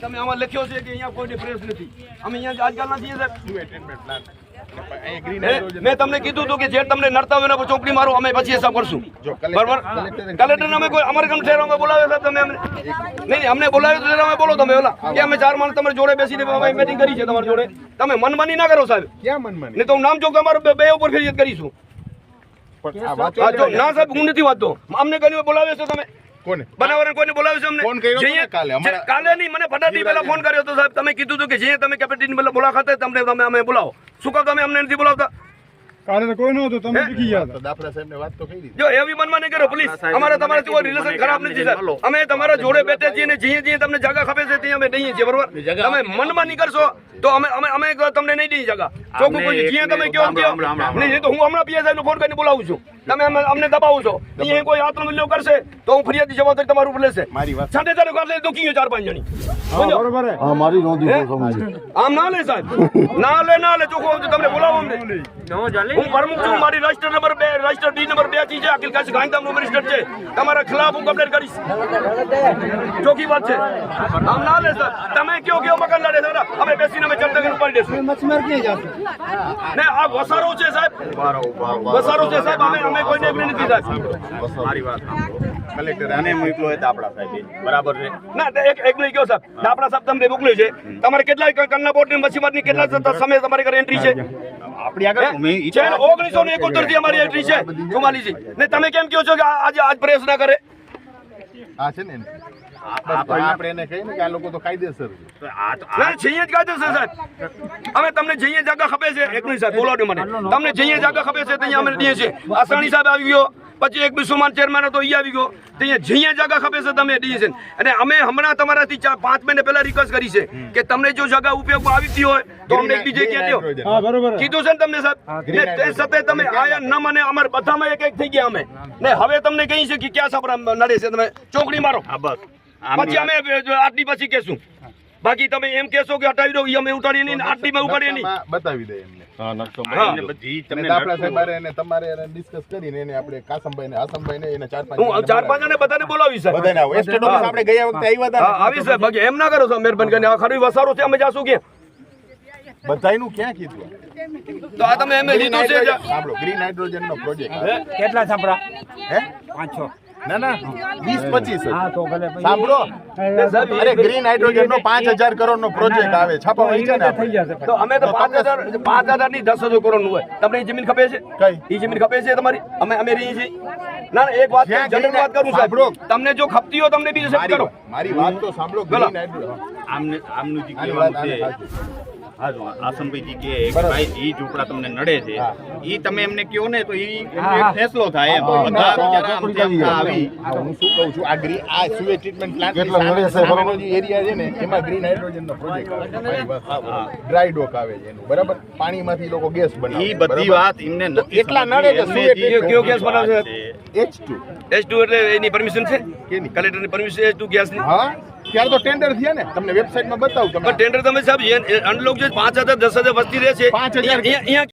તમે આમાં લખ્યો છે કે અહીંયા કોઈ ડિફરન્સ નથી. અમે અહીંયા આજકાલના છીએ સાહેબ. મેં તમને કીધું હતું કે જે તમને નડતા હોય એના પર ચોકડી મારો અમે પછી હિસાબ કરશું. બરાબર? કલેક્ટર અમે કોઈ અમારે કેમ ઠેર અમે બોલાવ્યો સાહેબ તમે અમને? નહીં અમને બોલાવ્યો તો અમે બોલો તમે ઓલા. કે અમે ચાર માણસ તમારી જોડે બેસીને અમે meeting કરી છે તમારી જોડે. તમે મનમાની ના કરો સાહેબ. ક્યાં મનમાની? નહીં તો હું નામ ચોક અમારે બે- ઉપર ફરિયાદ કરીશું. ના સાહેબ હું નથી વાંચતો. અમને કહ્યું બોલાવ્યો છો તમે. કોને? બનાવવાને કોઈને બોલાવ્યો છે અમને? ફોન કર્યો કાલે, કાલે નહીં મને પહેલા ફોન કર્યો હતો સાહેબ તમે કીધું હતું કે જે તમે કેપેસિટી મુલાકાતે તમને તમે અમે બોલાવો. શું કહો તમે અમને નથી બોલાવતા? કાલે તો કોઈ નહોતું તમે? શીખી ગયા તો સાહેબ ને વાત તો કરી જો એવી મનમાં નહીં કરો પ્લીઝ અમારે તમારાથી કોઈ રિલેશન ખરાબ નથી સર અમે તમારા જોડે બેઠે છીએ ને જીએ જીએ તમને જગા ખપે છે તે અમે દઈએ છીએ બરોબર? તમે મનમાં નહીં કરશો તો અમે અમે અમે તમને નહીં દઈએ જગા. ચોખ્ખું કોઈ જીએ તમે કહો નહીં તો હું હમણાં પીએસઆઈ નો ફોન કરીને બોલાવું છું. તમે અમને અમને દબાવો છો. એ કોઈ આત્મમૂલ્યો કરશે તો હું ફરિયાદી જવાબદારી તમારું ઉપર લેશે. મારી વાત સાથે સાથે કાલે દુખી ગયો ચાર પાંચ જણી? બરોબર હા. મારી નોંધી આમ ના લે સાહેબ. ના લે ના લે ચોખ્ખો તમને બોલાવો અમને. હું પ્રમુખ છું મારી રજિસ્ટર નંબર બે રજિસ્ટર બી નંબર બેથી છે અખિલ કાશી ગાંધીધામનું મિનિસ્ટર છે. તમારા ખિલાફ હું કમ્પ્લેન કરીશ. ચોખ્ખી વાત છે. આમ ના લે સર તમે કયો કયો મકાન લડે સર અમે બેસીને અમે કરીને ઉપાડી દેશું. ને આ વસારો છે સાહેબ. વસારો છે સાહેબ. અમે અમે કોઈને નથી સાહેબ. મારી વાત કલેક્ટર આને મોકલો હોય તો આપણા સાહેબ. બરાબર છે? ના એક એક નહીં કયો સાહેબ. આપણા સાહેબ તમને મોકલ્યું છે. તમારે કેટલા કન્ના મસીબતની કેટલા સમય તમારી ઘરે એન્ટ્રી છે? આપણી આગળ મેં છે ઓગણીસો ને એકોતેરથી અમારી એન્ટ્રી છે ચુમ્માલીસ ને તમે કેમ કહો છો કે આજે આજ પ્રેસ ના કરે? આ છે ને આપણે આપણે એને કહીએ ને કે આ લોકો તો કાયદેસર છે. જઈએ જ કાયદેસર સાહેબ. અમે તમને જઈએ જાગા ખપે છે. એક મિનિટ સાહેબ મને. તમને જઈએ જાગા ખપે છે ત્યાં અમે દઈએ છીએ. આસાણી સાહેબ આવી ગયો. પછી એક બિસ્માન ચેરમેન હતો એ આવી ગયો. ત્યાં જઈએ જગા ખપે છે તમે ડિસિઝન અને અમે હમણાં તમારાથી ચાર પાંચ મહિને પહેલા રિક્વેસ્ટ કરી છે કે તમને જો જગા ઉપયોગમાં આવતી હોય તો અમને બીજે ક્યાં દો બરોબર. કીધું છે ને તમને સાહેબ? તે છતાંય તમે આયા ન મને અમાર બધામાં એક એક થઈ ગયા અમે. ને હવે તમને કહી છે કે ક્યાં સાપરા નડે છે તમે ચોકડી મારો. હા બસ. પછી અમે આટલી પછી કેશું બાકી તમે એમ કહેશો કે હટાવી દો એ અમે ઉતારીએ નહીં આટલીમાં ઉપાડીએ નહીં. બતાવી દે હા નકશો હા. બધી તમને દાફડા સાહેબ એને તમારે એને ડિસ્કસ કરીને એને આપણે કાસમભાઈ ને આસમભાઈ ને એને ચાર પાંચ હું ચાર પાંચ જણે બધાને બોલાવી સાહેબ. બધાને આવો. એસ્ટેટ ઓફિસ આપણે ગયા વખતે આવ્યા હતા આવી સાહેબ. બાકી એમ ના કરો છો મહેરબાની કરીને. આ ખરી વસારો છે અમે જાશું કે ને બધાયનું ક્યાં કીધું? તો આ તમે એમ લીધું છે સાંભળો ગ્રીન હાઇડ્રોજન નો પ્રોજેક્ટ કેટલા છાપરા હે? પાંચ છ. ના ના. વીસ પચીસ હા તો સાંભળો. અરે ગ્રીન હાઇડ્રોજન નો પાંચ હજાર કરોડ નો પ્રોજેક્ટ આવે. છાપા છે ને તો અમે તો પાંચ હજાર પાંચ હજારની દસ હજાર કરોડનું હોય. તમને એ જમીન ખપે છે? કઈ? એ જમીન ખપે છે તમારી? અમે અમે રહીએ છીએ. ના ના એક વાત જનરલ વાત કરું સાંભળો. સાહેબ તમને જો ખપતી હોય તમને બીજું કરો. મારી વાત તો સાંભળો. ગ્રીન હાઇડ્રોજન આમને આમનું જે કહેવાનું છે સાચું. હા જો આસમભાઈજી કે ભાઈ ઈ ઝૂંપડા તમને નડે છે. ઈ તમે એમને કહો ને તો ઈ. ફેસલો થાય એમ. બધા બિચારા આમ તેમ આવી. હું શું કહું છું આ ગ્રી આ સુએજ ટ્રીટમેન્ટ પ્લાન્ટ કેટલા નડે છે બરોબર. એરિયા છે ને એમાં ગ્રીન હાઇડ્રોજન નો પ્રોજેક્ટ ડ્રાય ડોક આવે છે એનું બરાબર? પાણીમાંથી લોકો ગેસ બનાવે ઈ બધી વાત એમને નથી એટલા નડે કે જે કયો ગેસ બનાવે છે? H2 એચ ટુ એટલે એની પરમિશન છે? કેની? કલેક્ટરની પરમિશન એચ ટુ ગેસની હા. ત્યારે તો ટેન્ડર થયા ને. તમને વેબસાઇટમાં બતાવું તમે ટેન્ડર તમે સાહેબ અનલોક જે પાંચ હજાર દસ હજાર વસ્તી રહે છે પાંચ હજાર અહીંયા અહીંયા